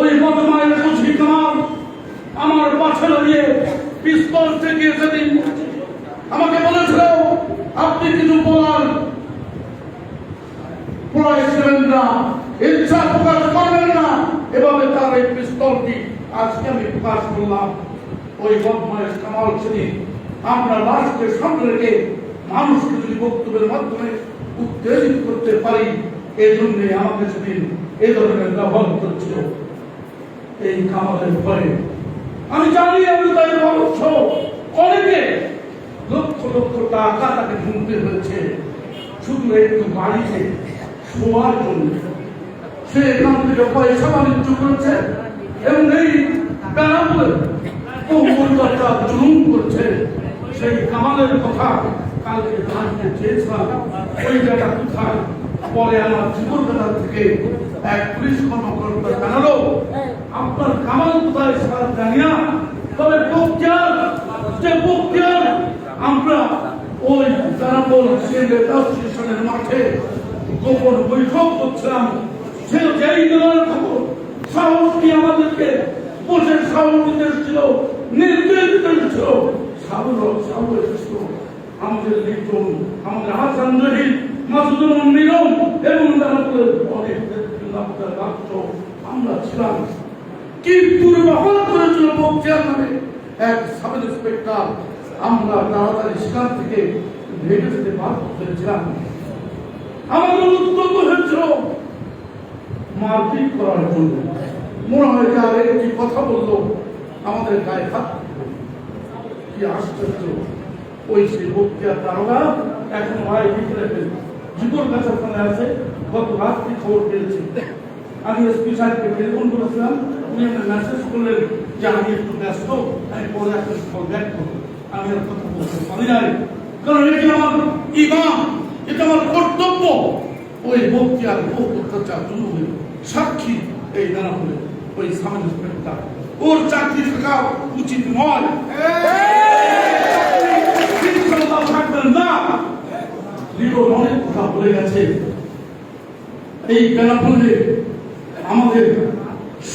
ওই বর্তমানের বুঝি কামাল আমার পাশে দাঁড়িয়ে পিস্তল থেকে সেদিন আমাকে বলেছিল, আপনি কিছু বলার প্রয়াস না, ইচ্ছা প্রকাশ করবেন না। এভাবে তার এই পিস্তলটি আজকে আমি প্রকাশ করলাম। ওই বদমাইশ কামাল সেদিন আমরা লাশকে সামনে রেখে মানুষকে যদি বক্তব্যের মাধ্যমে উত্তেজিত করতে পারি এই জন্যে আমাকে সেদিন এই ধরনের ব্যবহার করছিল এই কামালের ভয়ে আমি জানি, আমি তাই মানুষ অনেকে লক্ষ লক্ষ টাকা তাকে ঢুকতে হয়েছে। শুধু একটু বাড়িতে শোয়ার জন্য। সে এখান থেকে পয়সা বাণিজ্য করেছে এবং এই বেড়াপুরে কম্বলটা জুলুম করছে। সেই কামালের কথা কালকে জানতে চেয়েছিলাম, ওই জায়গা কোথায়? পরে আমার জীবন বেলা থেকে এক পুলিশ কর্মকর্তা জানালো, আপনার কামাল কোথায় সেটা জানি না। তবে বক্তিয়ার, যে বক্তিয়ার, আমরা ওই দানাপোল সিলেট অ্যাসোসিয়েশনের মাঠে গোপন বৈঠক করছিলাম। সে যেই দলের খবর কি আমাদেরকে বসে সাহস ছিল নির্দেশ ছিল সাবুর সাবু আমাদের লিটন আমাদের হাসান জহির রহমান মিলন এবং দানাপোলের অনেক আমরা ছিলাম। কি দুর্ব্যবহার করেছিল বক্তিয়ার নামে এক সাব ইন্সপেক্টর আমরা তাড়াতাড়ি সেখান থেকে ভেঙে যেতে বাধ্য হয়েছিলাম। আমাদের উদ্যোগ হয়েছিল মারপিট করার জন্য। মনে হয় যে আর একটি কথা বলল, আমাদের গায়ে হাত কি আশ্চর্য, ওই সেই বক্তিয়ার দারোগা এখন ভাই ভিতরে জীবন কাছে ওখানে আছে। গত রাত্রি খবর পেয়েছি। আমি এসপি সাহেবকে টেলিফোন করেছিলাম। উনি আমাকে মেসেজ করলেন যে, আমি একটু ব্যস্ত আমি পরে একটা কল ব্যাক করব আমি আর কথা বলতে পারি না কারণ এটি আমার ইমাম, এটা আমার কর্তব্য। ওই বক্তিয়ার বহু অত্যাচার জন্য হয়ে সাক্ষী এই দাঁড়া হলে ওই ইন্সপেক্টর ওর চাকরি থাকা উচিত নয়। লিডন অনেক বলে গেছে। এই বেনাপল্লে আমাদের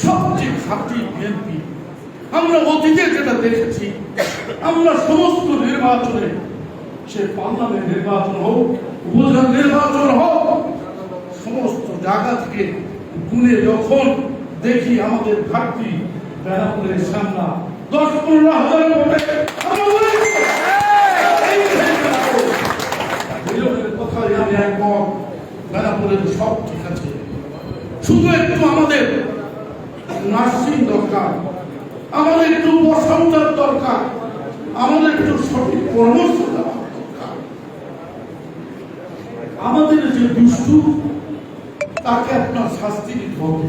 সবচেয়ে খাঁটি বিএনপি, আমরা অতীতে যেটা দেখেছি, আমরা সমস্ত নির্বাচনে, সে পার্লামেন্ট নির্বাচন হোক, উপজেলা নির্বাচন হোক, সমস্ত জায়গা থেকে গুনে যখন দেখি আমাদের ঘাটতি বেনাপুরের সামনা দশ পনেরো হাজার ভোটে আমরা বলি, এই বেনাপোল। বিরোধের কথায় আমি একমত বেনাপুরের সব ঠিক আছে। শুধু একটু আমাদের নার্সিং দরকার, আমাদের একটু প্রশংসার দরকার, আমাদের একটু সঠিক পরামর্শ দেওয়া আমাদের যে দুষ্টু, তাকে আপনার শাস্তি দিতে হবে।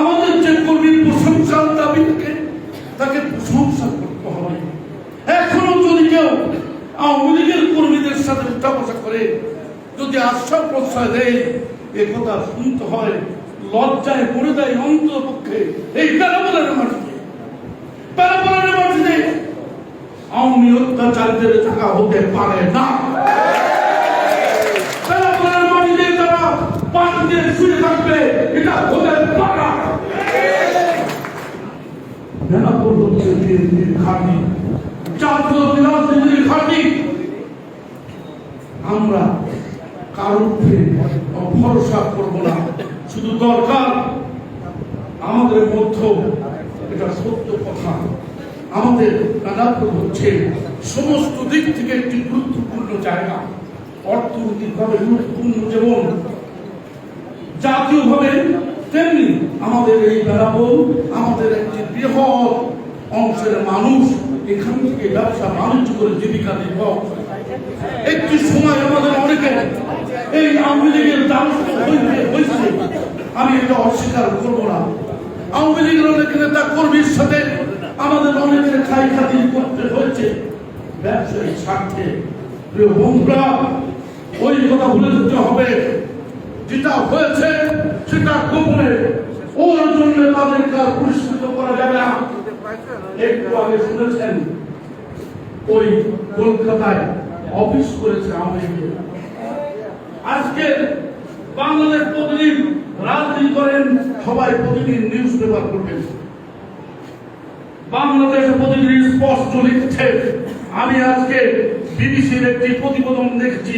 আমাদের যে কর্মীর প্রশংসার দাবি থাকে তাকে প্রশংসা করতে হবে। এখনও যদি কেউ আওয়ামী লীগের কর্মীদের সাথে উঠা করে যদি আশ্বাস প্রশ্রয় দেয়, এ কথা শুনতে হয়, লজ্জায় পড়ে দেয় অন্তত পক্ষে। এই প্যারাবলের মাটিতে প্যারাবলের মাটিতে আওয়ামী অত্যাচারীদের থাকা হতে পারে না। মাটিতে তারা শুয়ে থাকবে, এটা হতে পারে আমরা কারোর উপরে ভরসা শুধু দরকার আমাদের মধ্যে এটা সত্য কথা। আমাদের বেনাপুর হচ্ছে সমস্ত দিক থেকে একটি গুরুত্বপূর্ণ জায়গা। অর্থনৈতিকভাবে গুরুত্বপূর্ণ যেমন জাতীয়ভাবে, তেমনি আমাদের এই বেড়াবল আমাদের একটি বৃহৎ অংশের মানুষ এখান থেকে ব্যবসা বাণিজ্য করে জীবিকা নির্বাহ। একটি সময় আমাদের অনেকে এই আওয়ামী লীগের হয়েছে আমি এটা অস্বীকার করব না। আওয়ামী লীগের অনেক নেতা কর্মীর সাথে আমাদের অনেকের খাই খাতির করতে হয়েছে। ব্যবসায়িক স্বার্থে। বন্ধুরা, ওই কথা ভুলে যেতে হবে। যেটা হয়েছে, সেটা গোপনে। ওর জন্য তাদেরকে আর পুরস্কৃত করা যাবে না। একটু আগে শুনেছেন, ওই কলকাতায় অফিস করেছে লীগের। আজকে বাংলাদেশ প্রতিদিন রাজনীতি করেন, সবাই প্রতিদিন নিউজ পেপার করবেন। বাংলাদেশে প্রতিদিন স্পষ্ট লিখছে, আমি আজকে বিবিসির একটি প্রতিবেদন দেখছি।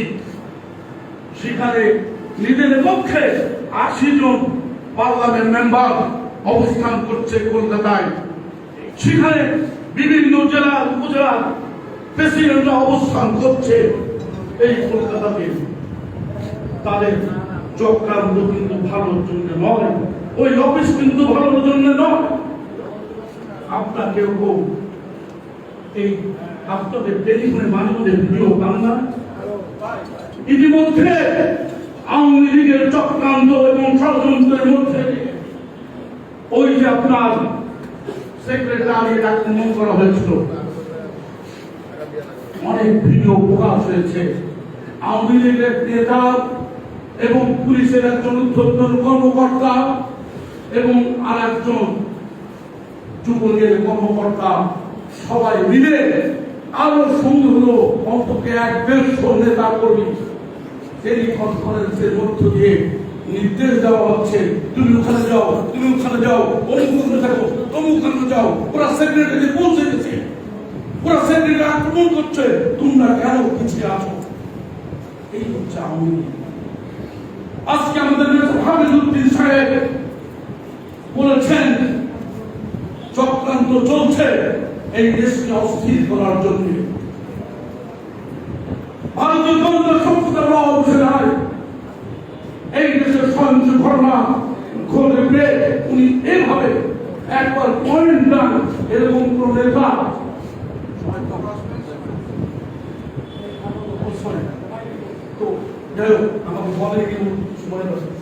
সেখানে নিজেদের পক্ষে আশি জন পার্লামেন্ট মেম্বার অবস্থান করছে কলকাতায়। সেখানে বিভিন্ন জেলা উপজেলা প্রেসিডেন্টরা অবস্থান করছে এই কলকাতাতে। তাদের চক্রান্ত কিন্তু ভালোর জন্য নয়। ওই অফিস কিন্তু ভালোর জন্য নয়। কেউ এই আপনাদের টেলিফোনে মধ্যে ভিডিও পান ইতিমধ্যে আওয়ামী লীগের চক্রান্ত এবং ষড়যন্ত্রের মধ্যে ওই যে আপনার সেক্রেটারি আক্রমণ করা হয়েছিল, অনেক ভিডিও প্রকাশ হয়েছে। আওয়ামী লীগের নেতা এবং পুলিশের একজন উদ্ধর্তন কর্মকর্তা এবং আর একজন যুবলীগের কর্মকর্তা সবাই মিলে আরও সঙ্গে হলো অন্তত এক দেড়শো নেতা কর্মী সেই কনফারেন্সের মধ্য দিয়ে নির্দেশ দেওয়া হচ্ছে, তুমি ওখানে যাও, তুমি ওখানে যাও, অমুক ওখানে থাকো, তমুক ওখানে যাও, ওরা সেক্রেটারি পৌঁছে গেছে ওরা সেক্রেটারি আক্রমণ করছে, তোমরা কেন পিছিয়ে আছো? এই হচ্ছে আওয়ামী লীগ। আজকে আমাদের নেতা হামিদুদ্দিন সাহেব বলেছেন, চক্রান্ত চলছে, এই দেশকে অস্থির করার জন্য ভারতীয় জনতা সংস্থা অবসরে নাই এই দেশের সহিংস ঘটনা ঘটবে উনি এভাবে একবার পয়েন্ট দেন এরকম কোন নেতা যাই আমাকে বলে কেউ সময় পাচ্ছে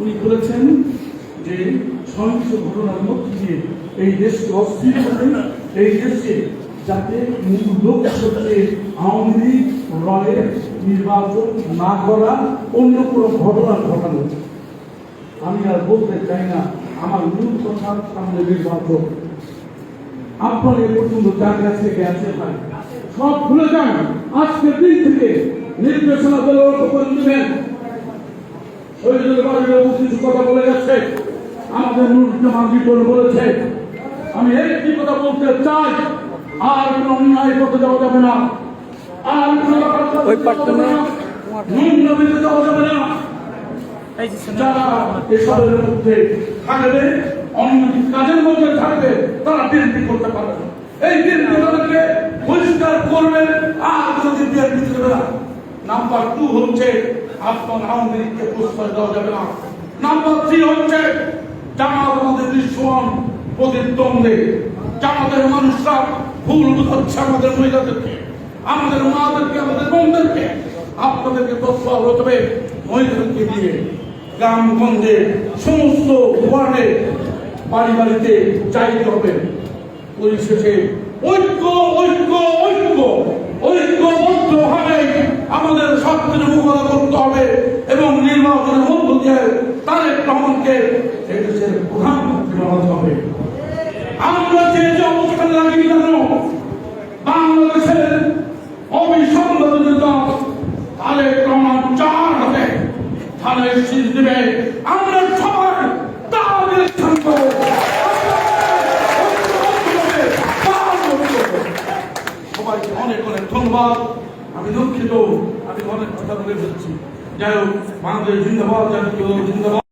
উনি বলেছেন যে সহিংস ঘটনার মধ্যে এই দেশকে অস্থির করে, এই দেশে যাতে লক্ষ্য আওয়ামী লীগ রয়ের নির্বাচন না করা, অন্য কোনো ঘটনা ঘটানো। আমি আর বলতে চাই না, আমার মূল কথা সামনে নির্বাচন। আপনার এ পর্যন্ত যার কাছে গেছে ভাই সব ভুলে যান। আজকের দিন থেকে নির্দেশনা দিলে লক্ষ্য করে দেবেন। শহীদুল বাড়ির কিছু কথা বলে গেছে। আমাদের নুরুজ্জামান বিপন বলেছে আমি একটি কথা বলতে চাই আর কোন অন্যায় করতে যাওয়া যাবে না। আর কোন নুন নবীতে যাওয়া যাবে না। যারা এসবের মধ্যে থাকবে অন্য কাজের মধ্যে থাকবে তারা বিএনপি করতে পারবে এই বিএনপি তাদেরকে পরিষ্কার করবে আর কোনোদিন বিএনপি করবে না। নাম্বার টু হচ্ছে আপনার প্রশ্রয় দেওয়া যাবে না। নাম্বার থ্রি হচ্ছে আমাদের প্রতিদ্বন্দ্বে। মানুষরা ভুল বুঝাচ্ছে আমাদের মহিলাদেরকে, আমাদের মাদেরকে, আমাদের বোনদেরকে। আপনাদেরকে তথ্য হতে হবে মহিলাদেরকে দিয়ে সমস্ত ওয়ার্ডে বাড়ি বাড়িতে চাইতে হবে। পরিশেষে ঐক্য ঐক্য ঐক্য, ঐক্যবদ্ধ ভাবে আমাদের সব কিছু মোকাবেলা করতে হবে এবং নির্বাচনের মধ্য দিয়ে তারেক রহমানকে এদেশের প্রধানমন্ত্রী বানাতে হবে। আমরা যে যে অবস্থানে লাগি কেন বাংলাদেশের অবিসংবাদিত তারেক রহমান চার হাতে শীষ দেবে, আমরা সবাই তাদের সবাইকে অনেক অনেক ধন্যবাদ। আমি দুঃখিত আমি অনেক কথা বলে ফেলছি। যাই হোক বাংলাদেশ জিন্দাবাদ জাতীয় জিন্দাবাদ।